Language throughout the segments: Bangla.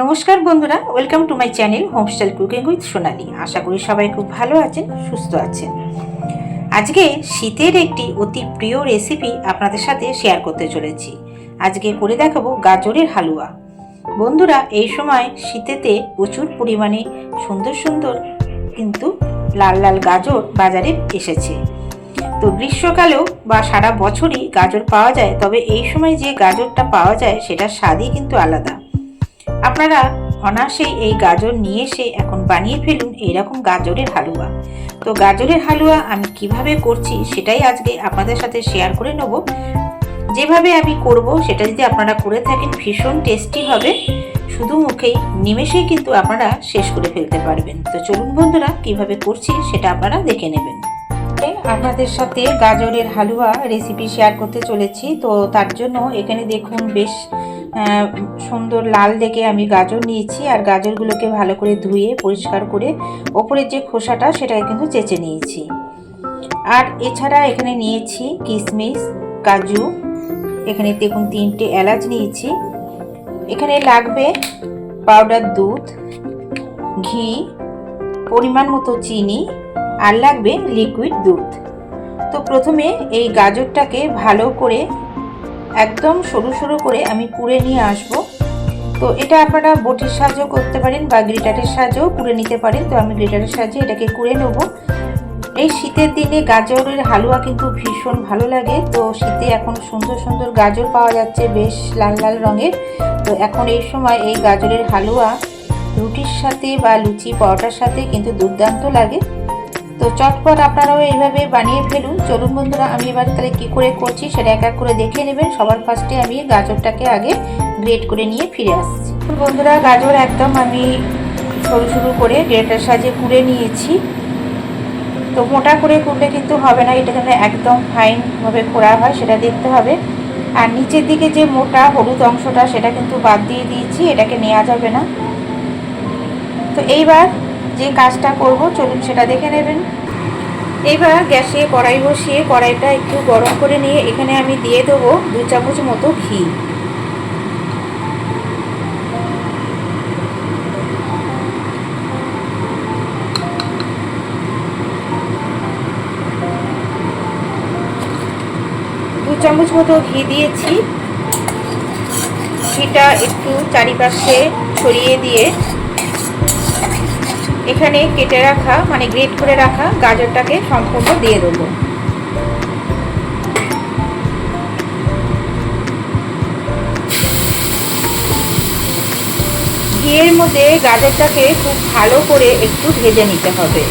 নমস্কার বন্ধুরা welcome to my channel home style cooking with Sonali আশা করি সবাই খুব ভালো আছেন, সুস্থ আছেন। আজকে শীতের একটি অতি প্রিয় রেসিপি আপনাদের সাথে শেয়ার করতে চলেছি। আজকে করে দেখাবো গাজরের হালুয়া। বন্ধুরা, এই সময় শীতেতে প্রচুর পরিমাণে সুন্দর সুন্দর কিন্তু লাল লাল গাজর বাজারে এসেছে। তো গ্রীষ্মকালেও বা সারা বছরই গাজর পাওয়া যায়, তবে এই সময় যে গাজরটা পাওয়া যায়, সেটার স্বাদই কিন্তু আলাদা। আপনারা অনায়াসেই এই গাজর নিয়ে এসে এখন বানিয়ে ফেলুন এইরকম গাজরের হালুয়া। তো গাজরের হালুয়া আমি কীভাবে করছি সেটাই আজকে আপনাদের সাথে শেয়ার করে নেব। যেভাবে আমি করব সেটা যদি আপনারা করে থাকেন, ভীষণ টেস্টি হবে। শুধু মুখেই, নিমেষেই কিন্তু আপনারা শেষ করে ফেলতে পারবেন। তো চলুন বন্ধুরা, কীভাবে করছি সেটা আপনারা দেখে নেবেন। আপনাদের সাথে গাজরের হালুয়া রেসিপি শেয়ার করতে চলেছি। তো তার জন্য এখানে দেখুন, বেশ সুন্দর লাল দেখে আমি গাজর নিয়েছি আর গাজরগুলোকে ভালো করে ধুয়ে, পরিষ্কার করে ওপরের যে খোসাটা সেটাকে কিন্তু চেঁচে নিয়েছি। আর এছাড়া এখানে নিয়েছি কিশমিশ কাজু, এখানে দেখুন তিনটে এলাচ নিয়েছি। এখানে লাগবে পাউডার দুধ, ঘি, পরিমাণ মতো চিনি আর লাগবে লিকুইড দুধ। তো প্রথমে এই গাজরটাকে ভালো করে একদম সরু সরু করে আমি কুড়ে নিয়ে আসব। তো এটা আপনারা বটির সাহায্যেও করতে পারেন বা গ্রিটারের সাহায্যেও কুড়ে নিতে পারেন। তো আমি গ্রিটারের সাহায্যে এটাকে কুড়ে নেব। এই শীতের দিনে গাজরের হালুয়া কিন্তু ভীষণ ভালো লাগে। তো শীতে এখন সুন্দর সুন্দর গাজর পাওয়া যাচ্ছে বেশ লাল লাল রঙের। তো এখন এই সময় এই গাজরের হালুয়া রুটির সাথে বা লুচি, পরোটার সাথে কিন্তু দুর্দান্ত লাগে। তো চটপট আপনারাও এইভাবে বানিয়ে ফেলুন। চলুন বন্ধুরা, আমি এবার তাহলে কী করে করছি সেটা এক এক করে দেখে নেবেন। সবার ফার্স্টে আমি গাজরটাকে আগে গ্রেট করে নিয়ে ফিরে আসছি। বন্ধুরা, গাজর একদম আমি সরু সরু করে গ্রেটার সাহায্যে কুড়ে নিয়েছি। তো মোটা করে কুড়লে কিন্তু হবে না এটা যেন একদম ফাইনভাবে খোড়া হয়, সেটা দেখতে হবে। আর নিচের দিকে যে মোটা হলুদ অংশটা, সেটা কিন্তু বাদ দিয়ে দিয়েছি, এটাকে নেওয়া যাবে না। তো এইবার যে কাজটা করব, চলুন সেটা দেখে নেবেন। এবার গ্যাসে কড়াই বসিয়ে কড়াইটা একটু গরম করে নিয়ে এখানে আমি দিয়ে দেবো দু চামচ মতো ঘি। দু চামচ মতো ঘি দিয়েছি। ঘিটা একটু চারিপাশে ছড়িয়ে দিয়ে এখানে কেটে রাখা মানে গ্রেট করে রাখা গাজরটাকে সম্পূর্ণ দিয়ে দেবো। ঘিয়ের মধ্যে গাজরটাকে খুব ভালো করে একটু ভেজে নিতে হবে।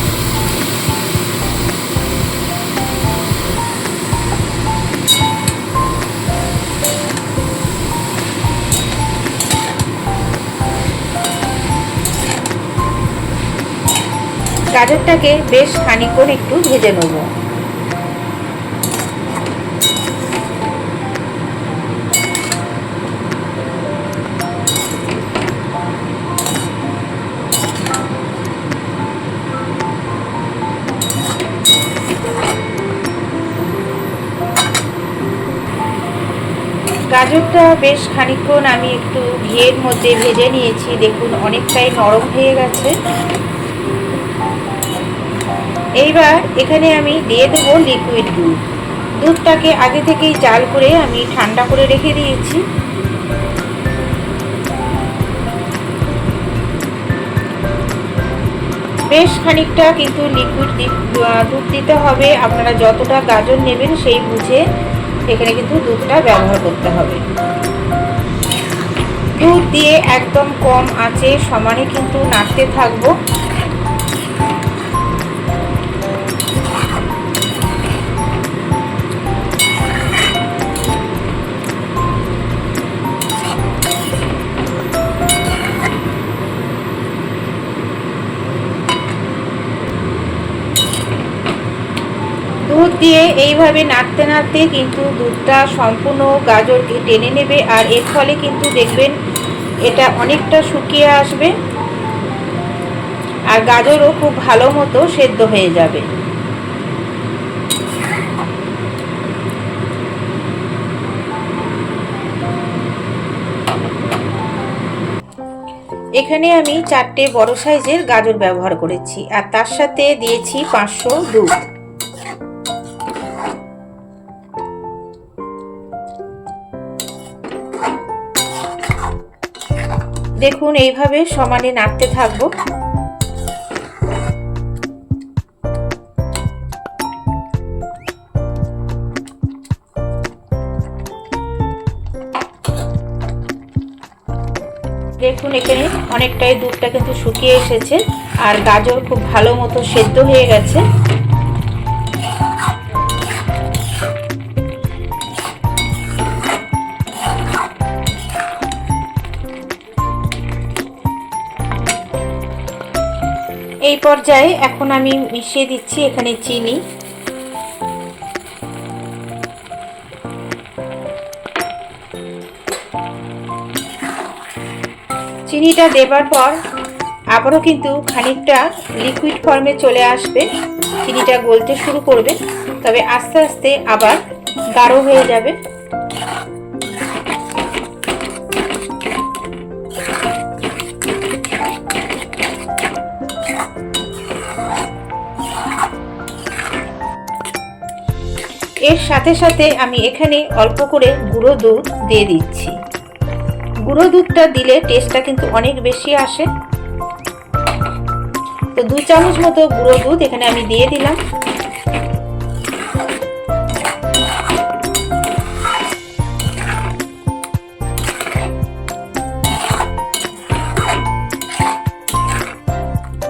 গাজরটাকে বেশ খানিক্ষণ একটু ভেজে নেব। গাজরটা বেশ খানিক্ষণ আমি একটু ঘিয়ের মধ্যে ভেজে নিয়েছি। দেখুন, অনেকটাই নরম হয়ে গেছে। এইবার এখানে আমি দিয়ে দেবো লিকুইড দুধ দুধটাকে আগে থেকেই জাল করে আমি ঠান্ডা করে রেখে দিয়েছি। বেশ খানিকটা কিন্তু লিকুইড দুধ দিতে হবে। আপনারা যতটা গাজর নেবেন সেই বুঝে এখানে কিন্তু দুধটা ব্যবহার করতে হবে। দুধ দিয়ে একদম কম আঁচে সমানে কিন্তু নাড়তে থাকব। দুধ দিয়ে এইভাবে নাড়তে নাড়তে কিন্তু দুধটা সম্পূর্ণ গাজরকে টেনে নেবে আর এর ফলে কিন্তু দেখবেন এটা অনেকটা শুকিয়ে আসবে আর গাজরও খুব ভালো মতো সেদ্ধ হয়ে যাবে। এখানে আমি চারটে বড় সাইজের গাজর ব্যবহার করেছি আর তার সাথে দিয়েছি পাঁচশো দুধ। দেখুন, এইভাবে সমানে নাড়তে থাকব। দেখুন, এখানে অনেকটাই দুধটা কিন্তু শুকিয়ে এসেছে, আর গাজর খুব ভালো মতো সেদ্ধ হয়ে গেছে। এই পর্যায়ে এখন আমি মিশিয়ে দিচ্ছি এখানে চিনি। চিনিটা দেবার পর আবারও কিন্তু খানিকটা লিকুইড ফর্মে চলে আসবে। চিনিটা গলতে শুরু করবে, তবে আস্তে আস্তে আবার গাঢ় হয়ে যাবে। এর সাথে সাথে আমি এখানে অল্প করে গুঁড়ো দুধ দিয়ে দিচ্ছি। গুঁড়ো দুধটা দিলে টেস্টটা কিন্তু অনেক বেশি আসে। তো দু চামচ মতো গুঁড়ো দুধ এখানে আমি দিয়ে দিলাম।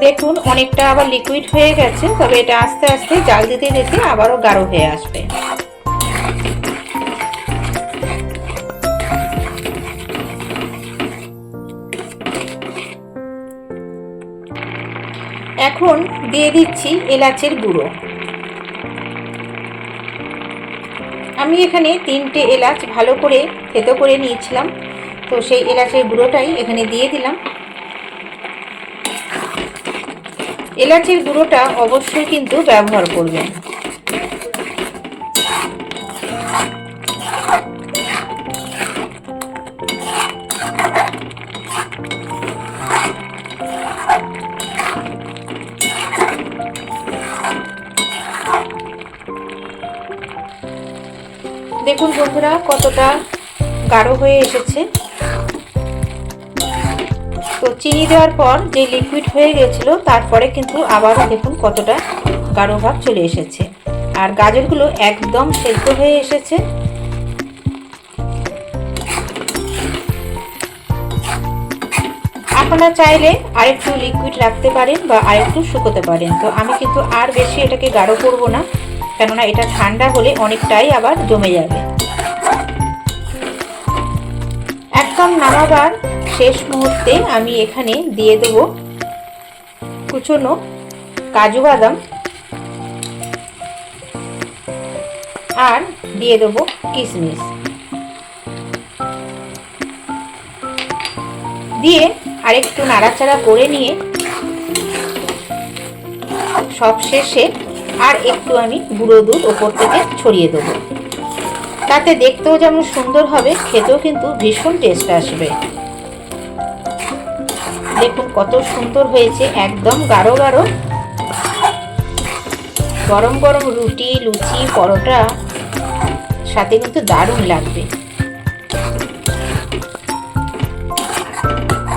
দেখুন, অনেকটা আবার লিকুইড হয়ে গেছে, তবে এটা আস্তে আস্তে জাল দিতে দিতে আবারও গাঢ় হয়ে আসবে। এখন দিয়ে দিচ্ছি এলাচের গুঁড়ো। আমি এখানে তিনটে এলাচ ভালো করে থেতো করে নিয়েছিলাম, তো সেই এলাচের গুঁড়োটাই এখানে দিয়ে দিলাম। এলাচের গুঁড়োটা অবশ্যই কিন্তু ব্যবহার করবেন। দেখুন বন্ধুরা কতটা গাঢ় হয়ে এসেছে। তো চিনি দেওয়ার পর যে লিকুইড হয়ে গেছিল, তারপরে কিন্তু আবারও দেখুন কতটা গাঢ় ভাব চলে এসেছে। আর গাজরগুলো একদম সেদ্ধ হয়ে এসেছে। আপনারা চাইলে আরেকটু লিকুইড রাখতে পারেন বা আরেকটু শুকোতে পারেন। তো আমি কিন্তু আর বেশি এটাকে গাঢ় করব না, কেননা এটা ঠান্ডা হলে অনেকটাই আবার জমে যাবে। একদম নামাবার শেষ মুহূর্তে আমি এখানে দিয়ে দেব কুচনো কাজু বাদাম। আর দিয়ে দেব কিশমিশ দিয়ে আরেকটু নাড়াচাড়া করে নিয়ে সব শেষে আর একটু আমি গুঁড়ো দুধ ওপর থেকে ছড়িয়ে দেবো। তাতে দেখতেও যেমন সুন্দর হবে, খেতেও কিন্তু ভীষণ টেস্ট আসবে। দেখুন কত সুন্দর হয়েছে, একদম গাঢ় গাঢ়। গরম গরম রুটি, লুচি, পরোটা, সাথে কিন্তু দারুণ লাগবে।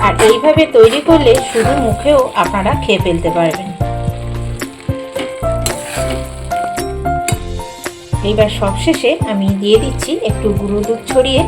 আর এইভাবে তৈরি করলে শুধু মুখেও আপনারা খেয়ে ফেলতে পারবেন। এইবার সবশেষে আমি দিয়ে দিচ্ছি একটু গুঁড়ো দুধ ছড়িয়ে।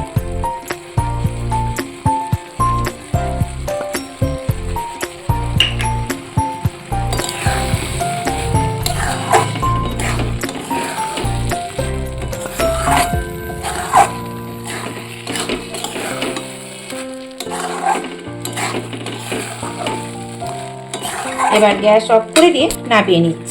এবার গ্যাস অফ করে দিয়ে নামিয়ে নিচ্ছি।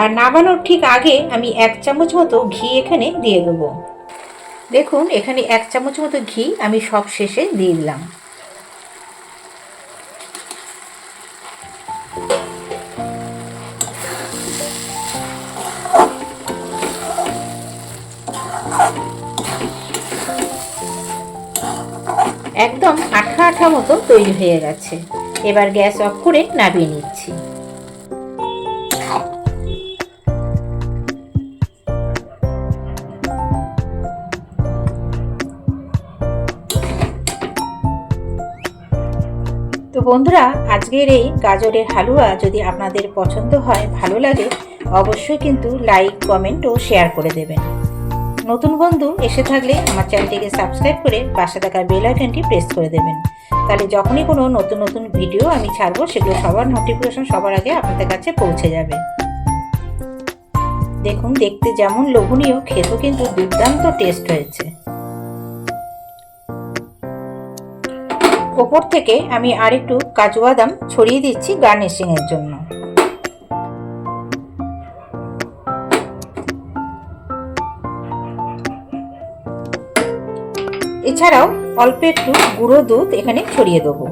আর নামানোর ঠিক আগে আমি এক চামচ মতো ঘি এখানে দিয়ে দেবো। দেখুন, এখানে এক চামচ মতো ঘি আমি সব শেষে দিয়ে দিলাম। একদম আঠা আঠা মতো তৈরি হয়ে গেছে। এবার গ্যাস অফ করে নামিয়ে নিচ্ছি। তো বন্ধুরা, আজকের এই গাজরের হালুয়া যদি আপনাদের পছন্দ হয়, ভালো লাগে, অবশ্যই কিন্তু লাইক, কমেন্ট ও শেয়ার করে দেবেন। নতুন বন্ধু এসে থাকলে আমার চ্যানেলটিকে সাবস্ক্রাইব করে পাশে থাকা বেল আইকনটি প্রেস করে দেবেন। তাহলে যখনই কোনো নতুন নতুন ভিডিও আমি ছাড়বো, সেগুলো সবার নোটিফিকেশন সবার আগে আপনাদের কাছে পৌঁছে যাবে। দেখুন, দেখতে যেমন লোভনীয়, খেতেও কিন্তু দুর্দান্ত টেস্ট হয়েছে। ওপর থেকে আমি আরেকটু কাজু বাদাম ছড়িয়ে দিচ্ছি গার্নিশিং এর জন্য। এছাড়াও অল্প একটু গুঁড়ো দুধ এখানে ছড়িয়ে দেবো।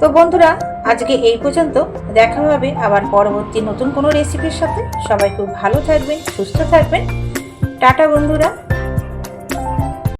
তো বন্ধুরা আজকে এই পর্যন্ত। দেখা হবে আবার পরবর্তী নতুন কোনো রেসিপির সাথে। সবাই খুব ভালো থাকবেন, সুস্থ থাকবেন। টাটা বন্ধুরা।